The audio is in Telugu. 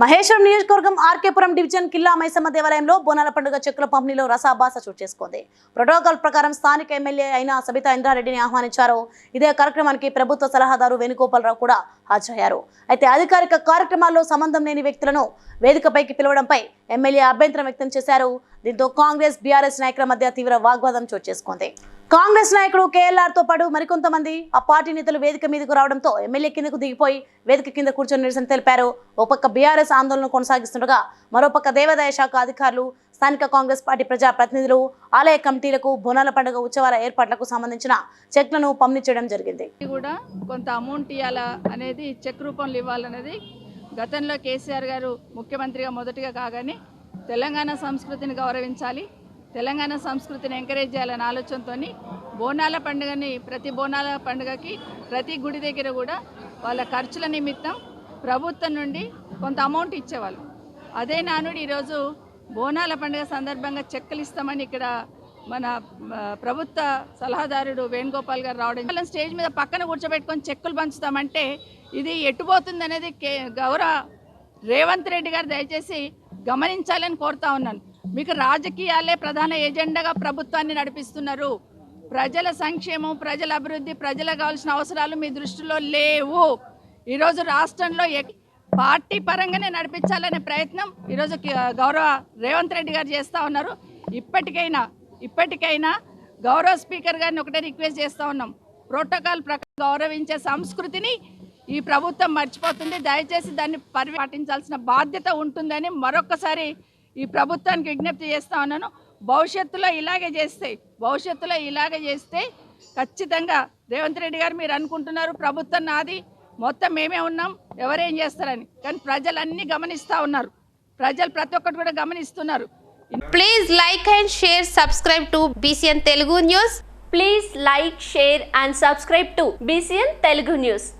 మహేశ్వరం నియోజకవర్గం ఆర్కేపురం డివిజన్ కిల్లా మైసమ్మ దేవాలయంలో బోనాల పండుగ చెక్కుల పంపిణీలో రసాభాస చోటు చేసుకుంది. ప్రోటోకాల్ ప్రకారం స్థానిక ఎమ్మెల్యే అయిన సబితా ఇంద్రారెడ్డిని ఆహ్వానించారు. ఇదే కార్యక్రమానికి ప్రభుత్వ సలహాదారు వేణుగోపాలరావు కూడా హాజరయ్యారు. అయితే అధికారిక కార్యక్రమాల్లో సంబంధం లేని వ్యక్తులను వేదికపైకి పిలవడంపై ఎమ్మెల్యే అభ్యంతరం వ్యక్తం చేశారు. దీంతో కాంగ్రెస్ బీఆర్ఎస్ నాయకుల మధ్య తీవ్ర వాగ్వాదం చోటు చేసుకుంది. కాంగ్రెస్ నాయకుడు కేఎల్ఆర్తో పాటు మరికొంతమంది ఆ పార్టీ నేతలు వేదిక మీదకు రావడంతో ఎమ్మెల్యే కిందకు దిగిపోయి వేదిక కింద కూర్చొని నిరసన తెలిపారు. ఓ పక్క బీఆర్ఎస్ ఆందోళన కొనసాగిస్తుండగా మరోపక్క దేవాదాయ శాఖ అధికారులు స్థానిక కాంగ్రెస్ పార్టీ ప్రజా ప్రతినిధులు ఆలయ కమిటీలకు బోనాల పండుగ ఉత్సవాల ఏర్పాట్లకు సంబంధించిన చెక్లను పంపిణీ చేయడం జరిగింది. కూడా కొంత అమౌంట్ ఇవ్వాలా అనేది చెక్ రూపంలో ఇవ్వాలనేది గతంలో కేసీఆర్ గారు ముఖ్యమంత్రిగా మొదటిగా కాగానే తెలంగాణ సంస్కృతిని గౌరవించాలి తెలంగాణ సంస్కృతిని ఎంకరేజ్ చేయాలనే ఆలోచనతో బోనాల పండుగని ప్రతి బోనాల పండుగకి ప్రతి గుడి దగ్గర కూడా వాళ్ళ ఖర్చుల నిమిత్తం ప్రభుత్వం నుండి కొంత అమౌంట్ ఇచ్చేవాళ్ళు. అదే నానుడు ఈరోజు బోనాల పండుగ సందర్భంగా చెక్కులు ఇస్తామని ఇక్కడ మన ప్రభుత్వ సలహాదారుడు వేణుగోపాల్ గారు రావడం వాళ్ళని స్టేజ్ మీద పక్కన కూర్చోబెట్టుకొని చెక్కులు పంచుతామంటే ఇది ఎట్టుపోతుంది అనేది కే గౌరవ రేవంత్ రెడ్డి గారు దయచేసి గమనించాలని కోరుతా ఉన్నాను. మీకు రాజకీయాలే ప్రధాన ఎజెండాగా ప్రభుత్వాన్ని నడిపిస్తున్నారు. ప్రజల సంక్షేమం ప్రజల అభివృద్ధి ప్రజలకు కావాల్సిన అవసరాలు మీ దృష్టిలో లేవు. ఈరోజు రాష్ట్రంలో ఎక్- పార్టీ పరంగానే నడిపించాలనే ప్రయత్నం ఈరోజు గౌరవ రేవంత్ రెడ్డి గారు చేస్తూ ఉన్నారు. ఇప్పటికైనా ఇప్పటికైనా గౌరవ స్పీకర్ గారిని ఒకటే రిక్వెస్ట్ చేస్తూ ఉన్నాం. ప్రోటోకాల్ ప్రకారం గౌరవించే సంస్కృతిని ఈ ప్రభుత్వం మర్చిపోతుంది. దయచేసి దాన్ని పరి పాటించాల్సిన బాధ్యత ఉంటుందని మరొకసారి ఈ ప్రభుత్వానికి విజ్ఞప్తి చేస్తా ఉన్నాను. భవిష్యత్తులో ఇలాగే చేస్తే భవిష్యత్తులో ఇలాగే చేస్తే ఖచ్చితంగా రేవంత్ రెడ్డి గారు మీరు అనుకుంటున్నారు ప్రభుత్వం నాది మొత్తం మేమే ఉన్నాం ఎవరేం చేస్తారని. కానీ ప్రజలన్నీ గమనిస్తూ ఉన్నారు. ప్రజలు ప్రతి ఒక్కటి కూడా గమనిస్తున్నారు. Please like and share subscribe to BCN Telugu news please like share and subscribe to BCN Telugu news